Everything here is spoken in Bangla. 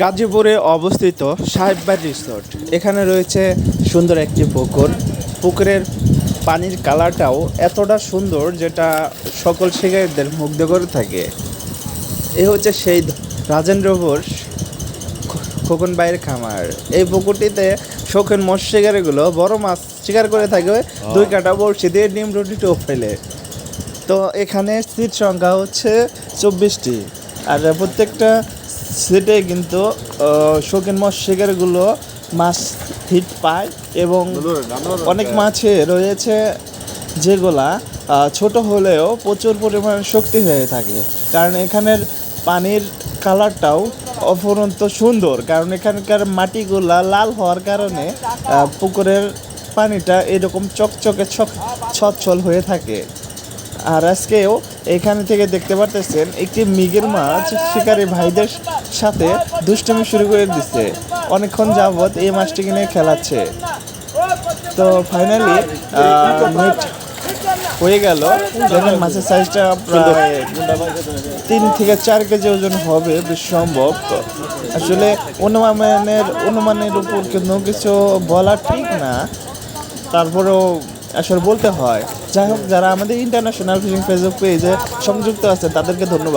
গাজীপুরে অবস্থিত সাহেববাগ রিসোর্ট এখানে রয়েছে সুন্দর একটি পুকুর। পুকুরের পানির কালারটাও এতটা সুন্দর যেটা সকল শিকারীদের মুগ্ধ করে থাকে। এ হচ্ছে সেই রাজেন্দ্র খ- খোকন বাইয়ের খামার। এই পুকুরটিতে শৌখিন মৎস্য শিকারীগুলো বড় মাছ শিকার করে থাকে দুই কাটা বড়শি দিয়ে ডিম রুটি টোপ ফেলে। তো এখানে সিট সংখ্যা হচ্ছে চব্বিশটি। আর প্রত্যেকটা সিটে কিন্তু শৌখিন শিকারীগুলো মাছ হিট পায় এবং অনেক মাছে রয়েছে যেগুলা ছোট হলেও প্রচুর পরিমাণে শক্তি হয়ে থাকে। কারণ এখানের পানির কালারটাও অপরন্ত সুন্দর। কারণ এখানকার মাটিগুলা লাল হওয়ার কারণে পুকুরের পানিটা এরকম চকচকে ছক ছচ্ছল হয়ে থাকে। আর আজকেও এখানে থেকে দেখতে পারতেছেন, একটি মিগের মাছ শিকারী ভাইদের সাথে দুষ্টমি শুরু করে দিচ্ছে অনেকক্ষণ যাবৎ এই মাছটিকে নিয়ে খেলাচ্ছে। তো ফাইনালি হয়ে গেল। মাছের সাইজটা প্রায় তিন থেকে চার কেজি ওজন হবে, বেশ সম্ভব। আসলে অনুমানের অনুমানের উপর কিন্তু কিছু বলা ঠিক না। তারপরেও আসলে বলতে হয়। যাই হোক, যারা আমাদের ইন্টারন্যাশনাল ফিশিং ফেসবুক পেজে সংযুক্ত আছে, তাদেরকে ধন্যবাদ।